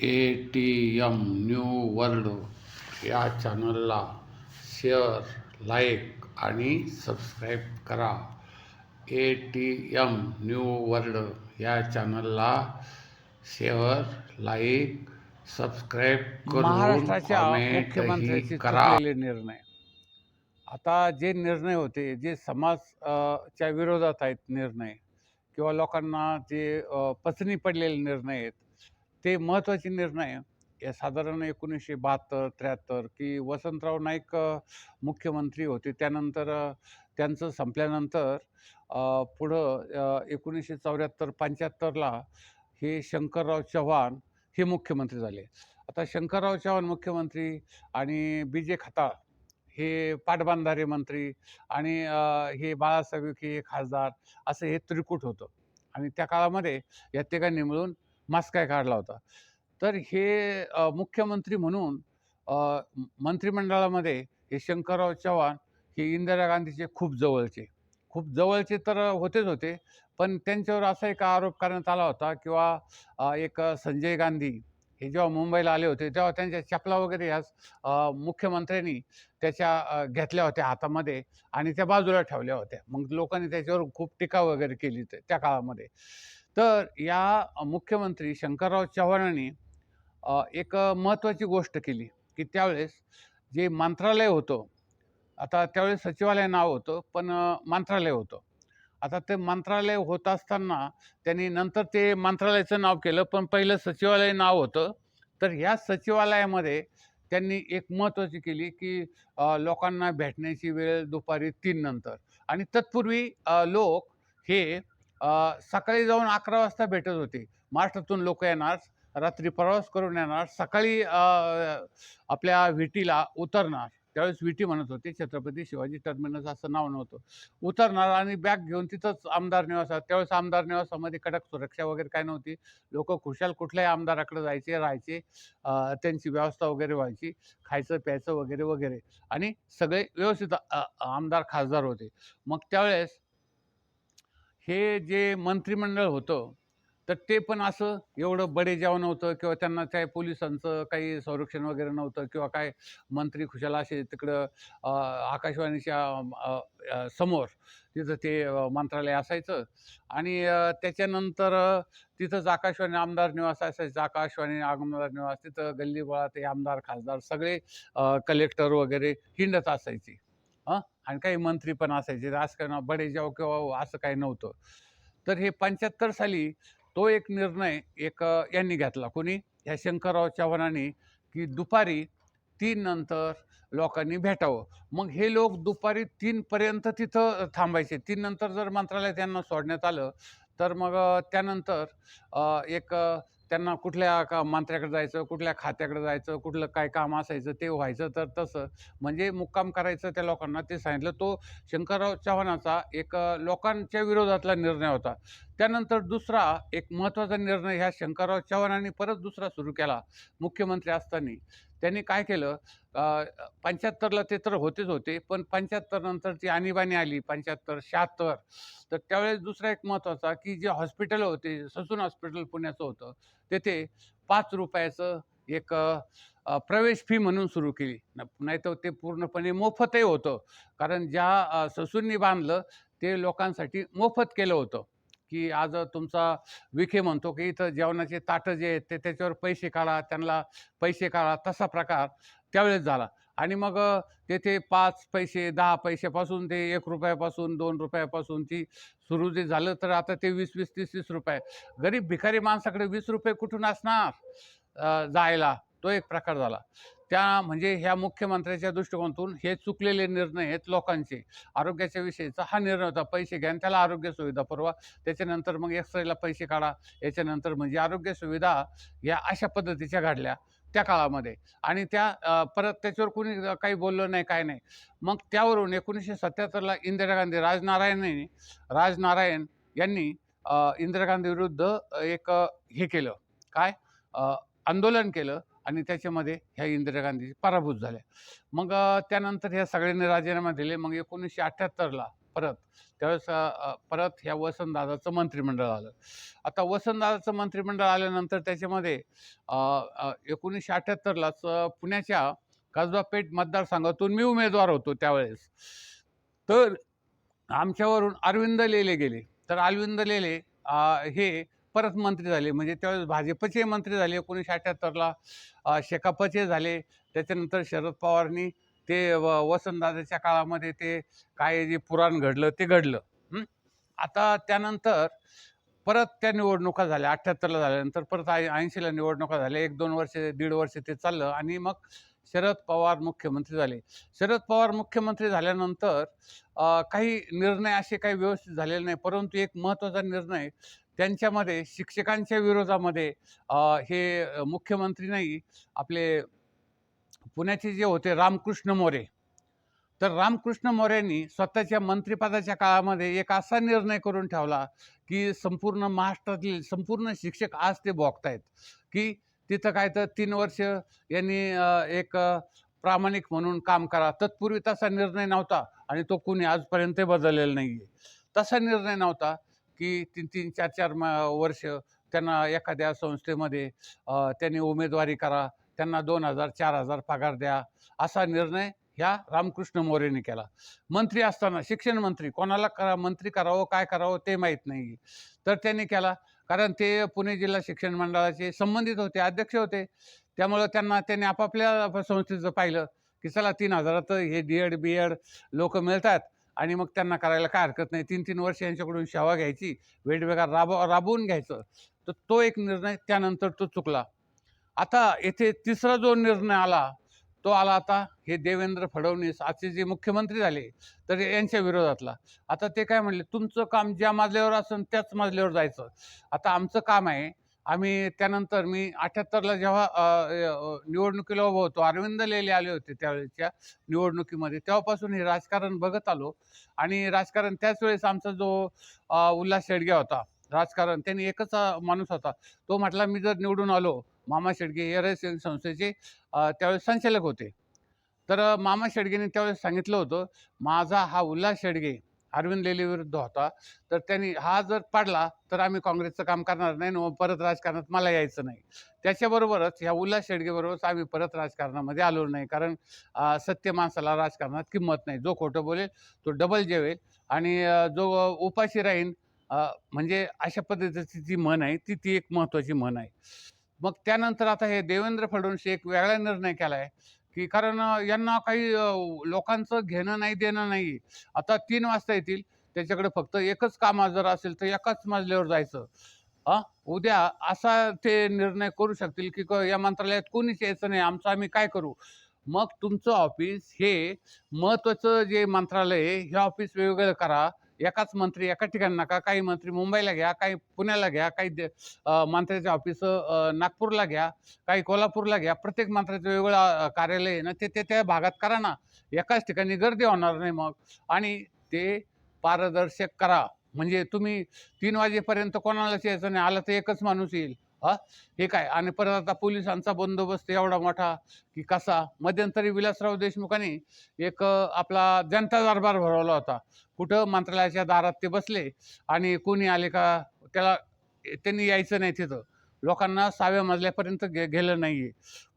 A T M new world या चॅनलला share like आणि सबस्क्राईब करा. A T M new world या चॅनलला शेअर लाईक सबस्क्राईब करून करा. निर्णय. आता जे निर्णय होते जे समाज च्या विरोधात आहेत निर्णय किंवा लोकांना जे पचनी पडलेले निर्णय आहेत ते महत्त्वाचे निर्णय या साधारण एकोणीसशे बहात्तर त्र्याहत्तर की वसंतराव नाईक मुख्यमंत्री होते. त्यानंतर त्यांचं संपल्यानंतर पुढं एकोणीसशे चौऱ्याहत्तर पंच्याहत्तरला हे शंकरराव चव्हाण हे मुख्यमंत्री झाले. आता शंकरराव चव्हाण मुख्यमंत्री आणि बी जे खताळ हे पाटबंधारे मंत्री आणि हे बाळासाहेब विखे हे खासदार असं हे त्रिकूट होतं. आणि त्या काळामध्ये या तिघांनी मिळून मास्क काय काढला होता. तर हे मुख्यमंत्री म्हणून मंत्रिमंडळामध्ये हे शंकरराव चव्हाण हे इंदिरा गांधीचे खूप जवळचे. खूप जवळचे तर होतेच होते पण त्यांच्यावर असा एक आरोप करण्यात आला होता किंवा एक संजय गांधी हे जेव्हा मुंबईला आले होते तेव्हा त्यांच्या चपला वगैरे ह्या मुख्यमंत्र्यांनी त्याच्या घेतल्या होत्या हातामध्ये आणि त्या बाजूला ठेवल्या होत्या. मग लोकांनी त्याच्यावर खूप टीका वगैरे केली त्या काळामध्ये. तर या मुख्यमंत्री शंकरराव चव्हाणांनी एक महत्त्वाची गोष्ट केली की त्यावेळेस जे मंत्रालय होतं आता त्यावेळेस सचिवालय नाव होतं पण मंत्रालय होतं. आता ते मंत्रालय होत असताना त्यांनी नंतर ते मंत्रालयाचं नाव केलं पण पहिलं सचिवालय नाव होतं. तर ह्या सचिवालयामध्ये त्यांनी एक महत्त्वाची केली की लोकांना भेटण्याची वेळ दुपारी तीन नंतर. आणि तत्पूर्वी लोक हे सकाळी जाऊन अकरा वाजता भेटत होते. महाराष्ट्रातून लोक येणार रात्री प्रवास करून येणार सकाळी आपल्या विटीला उतरणार. त्यावेळेस विटी म्हणत होते छत्रपती शिवाजी टर्मिनस असं नाव नव्हतं. उतरणार आणि बॅग घेऊन तिथंच आमदार निवासात. त्यावेळेस आमदार निवासामध्ये कडक सुरक्षा वगैरे काय नव्हती. लोक खुशाल कुठल्याही आमदाराकडे जायचे राहायचे त्यांची व्यवस्था वगैरे व्हायची खायचं प्यायचं वगैरे वगैरे. आणि सगळे व्यवस्थित आमदार खासदार होते. मग त्यावेळेस हे जे मंत्रिमंडळ होतं तर ते पण असं एवढं बडेजाव नव्हतं किंवा त्यांना काय पोलिसांचं काही संरक्षण वगैरे नव्हतं किंवा काय मंत्री खुशाल असे तिकडं आकाशवाणीच्या समोर तिथं ते मंत्रालय असायचं. आणि त्याच्यानंतर तिथंच आकाशवाणी आमदार निवास असायचं. आकाशवाणी आमदार निवास तिथं गल्लीबोळात ते आमदार खासदार सगळे कलेक्टर वगैरे हिंडत असायचे. आणि काही मंत्री पण असायचे असं बडे जाव बडेजाव किंवा असं काही नव्हतं. तर हे पंच्याहत्तर साली तो एक निर्णय एक यांनी घेतला. कोणी? ह्या शंकरराव चव्हाणांनी की दुपारी तीन नंतर लोकांनी भेटावं. मग हे लोक दुपारी तीनपर्यंत तिथं थांबायचे. तीन नंतर जर मंत्रालय त्यांना सोडण्यात आलं तर मग त्यानंतर एक त्यांना कुठल्या का मंत्र्याकडे जायचं कुठल्या खात्याकडे जायचं कुठलं काय काम असायचं ते व्हायचं तर तसं. म्हणजे मुक्काम करायचं त्या लोकांना ते सांगितलं. तो शंकरराव चव्हाणाचा एक लोकांच्या विरोधातला निर्णय होता. त्यानंतर दुसरा एक महत्त्वाचा निर्णय ह्या शंकरराव चव्हाणांनी परत दुसरा सुरू केला मुख्यमंत्री असताना. त्यांनी काय केलं? पंच्याहत्तरला ते तर होतेच होते पण पंच्याहत्तर नंतर ती आणीबाणी आली पंच्याहत्तर शहात्तर. तर त्यावेळेस दुसरा एक महत्त्वाचा की जे हॉस्पिटल होते ससून हॉस्पिटल पुण्याचं होतं तेथे पाच रुपयाचं एक प्रवेश फी म्हणून सुरू केली. नाही तर ते पूर्णपणे मोफतही होतं. कारण ज्या ससूंनी ससूननी बांधलं ते लोकांसाठी मोफत केलं होतं. की आज तुमचा विखे म्हणतो की इथं जेवणाचे ताटं जे आहेत ते त्याच्यावर पैसे काढा त्यांना पैसे काढा तसा प्रकार त्यावेळेस झाला. आणि मग तेथे पाच पैसे दहा पैशापासून ते एक रुपयापासून दोन रुपयापासून ती सुरू जे झालं तर आता ते वीस वीस तीस तीस रुपये. गरीब भिकारी माणसाकडे वीस रुपये कुठून असणार? जायला. तो एक प्रकार झाला. त्या म्हणजे ह्या मुख्यमंत्र्याच्या दृष्टिकोनातून हे चुकलेले निर्णय आहेत लोकांचे. आरोग्याच्या विषयीचा हा निर्णय होता. पैसे घ्या आणि त्याला आरोग्य सुविधा पुरवा. त्याच्यानंतर मग एक्सरेला पैसे काढा. याच्यानंतर म्हणजे आरोग्य सुविधा या अशा पद्धतीच्या घडल्या त्या काळामध्ये. आणि त्या परत त्याच्यावर कोणी काही बोललं नाही काय नाही. मग त्यावरून एकोणीसशे सत्याहत्तरला इंदिरा गांधी राजनारायणने राजनारायण यांनी इंदिरा गांधी विरुद्ध एक हे केलं. काय? आंदोलन केलं. आणि त्याच्यामध्ये ह्या इंदिरा गांधी पराभूत झाल्या. मग त्यानंतर ह्या सगळ्यांनी राजीनामा दिले. मग एकोणीसशे अठ्ठ्याहत्तरला परत त्यावेळेस परत ह्या वसंतदादाचं मंत्रिमंडळ आलं. आता वसंतदादाचं मंत्रिमंडळ आल्यानंतर त्याच्यामध्ये एकोणीसशे अठ्ठ्याहत्तरलाच पुण्याच्या कसबापेठ मतदारसंघातून मी उमेदवार होतो त्यावेळेस. तर आमच्यावरून अरविंद लेले गेले. तर अरविंद लेले हे परत मंत्री झाले. म्हणजे त्यावेळेस भाजपचे मंत्री झाले एकोणीसशे अठ्ठ्याहत्तरला शेकापचे झाले. त्याच्यानंतर शरद पवारनी ते व वसंतदादाच्या काळामध्ये ते काय जे पुराण घडलं ते घडलं. आता त्यानंतर परत त्या निवडणुका झाल्या अठ्ठ्याहत्तरला झाल्यानंतर परत ऐंशीला निवडणुका झाल्या. एक दोन वर्ष दीड वर्ष ते चाललं आणि मग शरद पवार मुख्यमंत्री झाले. शरद पवार मुख्यमंत्री झाल्यानंतर काही निर्णय असे काही व्यवस्थित झालेले नाही. परंतु एक महत्त्वाचा निर्णय त्यांच्यामध्ये शिक्षकांच्या विरोधामध्ये हे मुख्यमंत्री नाही आपले पुण्याचे जे होते रामकृष्ण मोरे. तर रामकृष्ण मोरेंनी स्वतःच्या मंत्रिपदाच्या काळामध्ये एक असा निर्णय करून ठेवला की संपूर्ण महाराष्ट्रातील संपूर्ण शिक्षक आज ते भोगतायत. की तिथं काय तर तीन वर्ष यांनी एक प्रामाणिक म्हणून काम करा. तत्पूर्वी तसा निर्णय नव्हता आणि तो कुणी आजपर्यंत बदललेला नाही आहे तसा निर्णय नव्हता. की तीन तीन चार चार म वर्ष त्यांना एखाद्या संस्थेमध्ये त्यांनी उमेदवारी करा त्यांना दोन हजार चार हजार पगार द्या असा निर्णय ह्या रामकृष्ण मोरेने केला. मंत्री असताना शिक्षण मंत्री कोणाला करा मंत्री करावं काय करावं ते माहीत नाही. तर त्यांनी केला कारण ते पुणे जिल्हा शिक्षण मंडळाचे संबंधित होते अध्यक्ष होते. त्यामुळं त्यांना त्यांनी आपापल्या संस्थेचं पाहिलं की चला तीन हजारात हे डी एड बी एड लोक मिळतात. आणि मग त्यांना करायला काय हरकत नाही. तीन तीन वर्ष यांच्याकडून सेवा घ्यायची वेगवेगळा राब राबवून घ्यायचं. तर तो एक निर्णय त्यानंतर तो चुकला. आता येथे तिसरा जो निर्णय आला तो आला आता हे देवेंद्र फडणवीस आजचे जे मुख्यमंत्री झाले तर यांच्या विरोधातला. आता ते काय म्हणले तुमचं काम ज्या मजल्यावर असेल त्याच मजल्यावर जायचं. आता आमचं काम आहे आम्ही त्यानंतर मी अठ्याहत्तरला जेव्हा निवडणुकीला उभं होतो अरविंद लेले आले होते त्यावेळेच्या निवडणुकीमध्ये तेव्हापासून हे राजकारण बघत आलो. आणि राजकारण त्याच वेळेस आमचा जो उल्हास शेडगे होता राजकारण त्यांनी एकच माणूस होता. तो म्हटला मी जर निवडून आलो मामा शेडगे हे रहस्य संस्थेचे त्यावेळेस संचालक होते. तर मामा शेडगेने त्यावेळेस सांगितलं होतं माझा हा उल्हास शेडगे अरविंद लेले विरुद्ध होता. तर त्यांनी हा जर पाडला तर आम्ही काँग्रेसचं काम करणार नाही आणि परत राजकारणात मला यायचं नाही. त्याच्याबरोबरच ह्या उल्हास शेडगेबरोबरच आम्ही परत राजकारणामध्ये आलो नाही कारण सत्य माणसाला राजकारणात किंमत नाही. जो खोटं बोलेल तो डबल जेवेल. आणि जो उपाशी राहीन म्हणजे अशा पद्धतीची जी म्हण आहे ती ती एक महत्त्वाची म्हण आहे. मग त्यानंतर आता हे देवेंद्र फडणवीस एक वेगळा निर्णय केला आहे की कारण यांना काही लोकांचं घेणं नाही देणं नाही. आता तीन वाजता येतील. त्याच्याकडे फक्त एकच काम जर असेल तर एकाच मजल्यावर जायचं. हा उद्या असा ते निर्णय करू शकतील की क- या मंत्रालयात कोणीच यायचं नाही. आमचं आम्ही काय करू? मग तुमचं ऑफिस हे महत्त्वाचं जे मंत्रालय आहे हे ऑफिस वेगवेगळं करा. एकाच मंत्री एका ठिकाणी नका. काही मंत्री मुंबईला घ्या काही पुण्याला घ्या काही दे- मंत्र्याचे ऑफिस नागपूरला घ्या काही कोल्हापूरला घ्या. प्रत्येक मंत्र्याचं वेगवेगळं कार्यालय आहे ना ते ते त्या भागात करा ना. एकाच ठिकाणी गर्दी होणार नाही मग. आणि ते पारदर्शक करा. म्हणजे तुम्ही तीन वाजेपर्यंत कोणालाच यायचं नाही. आलं तर एकच माणूस येईल. हा? हे काय? आणि परत आता पोलिसांचा बंदोबस्त एवढा मोठा की कसा? मध्यंतरी विलासराव देशमुखांनी एक आपला जनता दरबार भरवला होता. कुठं? मंत्रालयाच्या दारात ते बसले आणि कोणी आले का? त्याला त्यांनी यायचं नाही तिथं. लोकांना सहाव्या मजल्यापर्यंत गे गेलं नाही आहे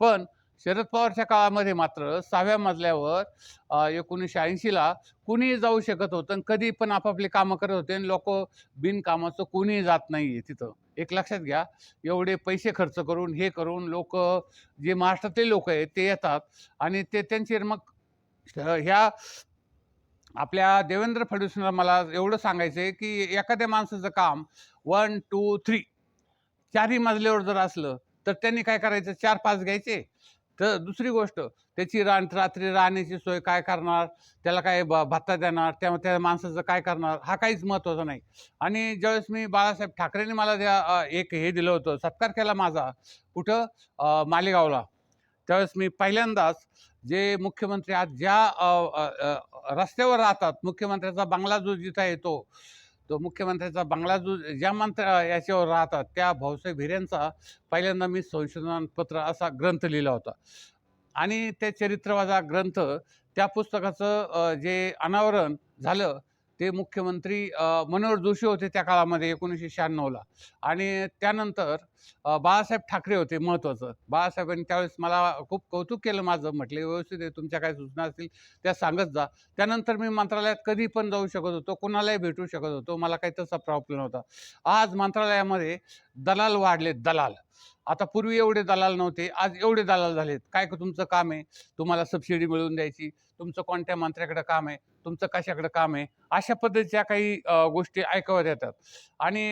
पण शरद पवारच्या काळामध्ये मात्र सहाव्या मजल्यावर एकोणीसशे ऐंशीला कुणीही जाऊ शकत होतं आणि कधी पण आपापली कामं करत होते आणि लोक बिनकामाचं कोणीही जात नाही आहे तिथं. एक लक्षात घ्या एवढे पैसे खर्च करून हे करून लोक जे महाराष्ट्रातले लोक आहेत ते येतात आणि ते त्यांचे मग ह्या आपल्या देवेंद्र फडणवीसला मला एवढं सांगायचं आहे की एखाद्या माणसाचं काम वन टू थ्री चारही मजल्यावर जर असलं तर त्यांनी काय करायचं? चार पाच घ्यायचे. तर दुसरी गोष्ट त्याची रान रात्री राहण्याची सोय काय करणार? त्याला काय ब भत्ता देणार? त्या त्या माणसाचं काय करणार? हा काहीच महत्त्वाचा नाही. आणि ज्यावेळेस मी बाळासाहेब ठाकरेंनी मला त्या एक हे दिलं होतं सत्कार केला माझा कुठं? मालेगावला. त्यावेळेस मी पहिल्यांदाच जे मुख्यमंत्री आज ज्या रस्त्यावर राहतात मुख्यमंत्र्याचा बंगला जो जिथं येतो तो मुख्यमंत्र्याचा बंगला जो ज्या मंत्र याच्यावर राहतात त्या भाऊसाहेब हिऱ्यांचा पहिल्यांदा मी संशोधनपत्र असा ग्रंथ लिहिला होता. आणि ते चरित्रवाजा ग्रंथ त्या पुस्तकाचं जे अनावरण झालं ते मुख्यमंत्री मनोहर जोशी होते त्या काळामध्ये एकोणीसशे शहाण्णवला. आणि त्यानंतर बाळासाहेब ठाकरे होते महत्त्वाचं बाळासाहेबांनी त्यावेळेस मला खूप कौतुक केलं माझं म्हटले व्यवस्थित आहे तुमच्या काय सूचना असतील त्या सांगत जा. त्यानंतर मी मंत्रालयात कधी पण जाऊ शकत होतो कोणालाही भेटू शकत होतो मला काही तसा प्रॉब्लेम नव्हता. आज मंत्रालयामध्ये दलाल वाढलेत दलाल. आता पूर्वी एवढे दलाल नव्हते आज एवढे दलाल झालेत. काय तुमचं काम आहे? तुम्हाला सबसिडी मिळवून द्यायची. तुमचं कोणत्या मंत्र्याकडे काम आहे? तुमचं कशाकडे काम आहे? अशा पद्धतीच्या काही गोष्टी ऐकवत येतात. आणि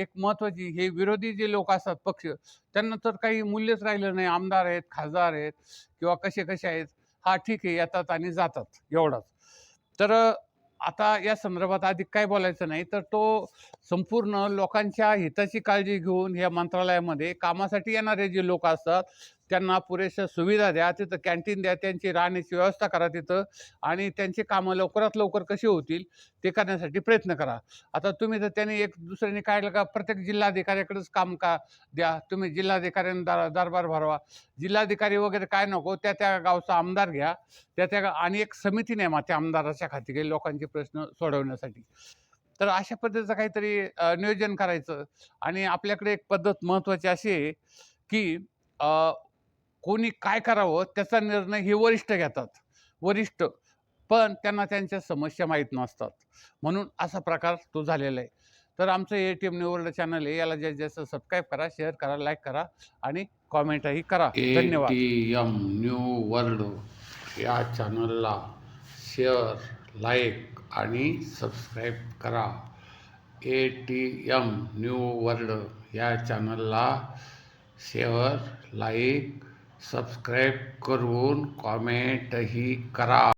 एक महत्त्वाची हे विरोधी जे लोक असतात पक्ष त्यांना तर काही मूल्यच राहिलं नाही. आमदार आहेत खासदार आहेत किंवा कसे कसे आहेत. हा ठीक आहे येतात आणि जातात एवढाच. तर आता या संदर्भात अधिक काय बोलायचं नाही तर तो संपूर्ण लोकांच्या हिताची काळजी घेऊन या मंत्रालयामध्ये कामासाठी येणारे जे लोक असतात त्यांना पुरेशा सुविधा द्या तिथं कॅन्टीन द्या त्यांची राहण्याची व्यवस्था करा तिथं आणि त्यांची कामं लवकरात लवकर कशी होतील ते करण्यासाठी प्रयत्न करा. आता तुम्ही तर त्यांनी एक दुसऱ्याने काढलं का प्रत्येक जिल्हाधिकाऱ्याकडेच काम का द्या तुम्ही जिल्हाधिकाऱ्यांनी दार दरबार भरवा. जिल्हाधिकारी वगैरे काय नको त्या त्या गावचा आमदार घ्या त्या त्या आणि एक समिती नेमा त्या आमदाराच्या खाती काही लोकांचे प्रश्न सोडवण्यासाठी. तर अशा पद्धतीचं काहीतरी नियोजन करायचं आणि आपल्याकडे एक पद्धत महत्त्वाची अशी आहे की कोणी काय करावं त्याचा निर्णय हे वरिष्ठ घेतात. वरिष्ठ. पण त्यांना त्यांच्या समस्या माहीत नसतात. म्हणून असा प्रकार तो झालेला आहे. तर आमचं ए टी एम निवडलं चॅनल आहे. याला जास्तीत जास्त सबस्क्राईब करा शेअर करा लाईक करा आणि कॉमेंटही करा. धन्यवाद. टी एम न्यू वर्ल्ड या चॅनलला शेअर लाईक आणि सबस्क्राईब करा. A T M new world या चॅनलला शेअर लाईक सबस्क्राईब करून कॉमेंटही करा.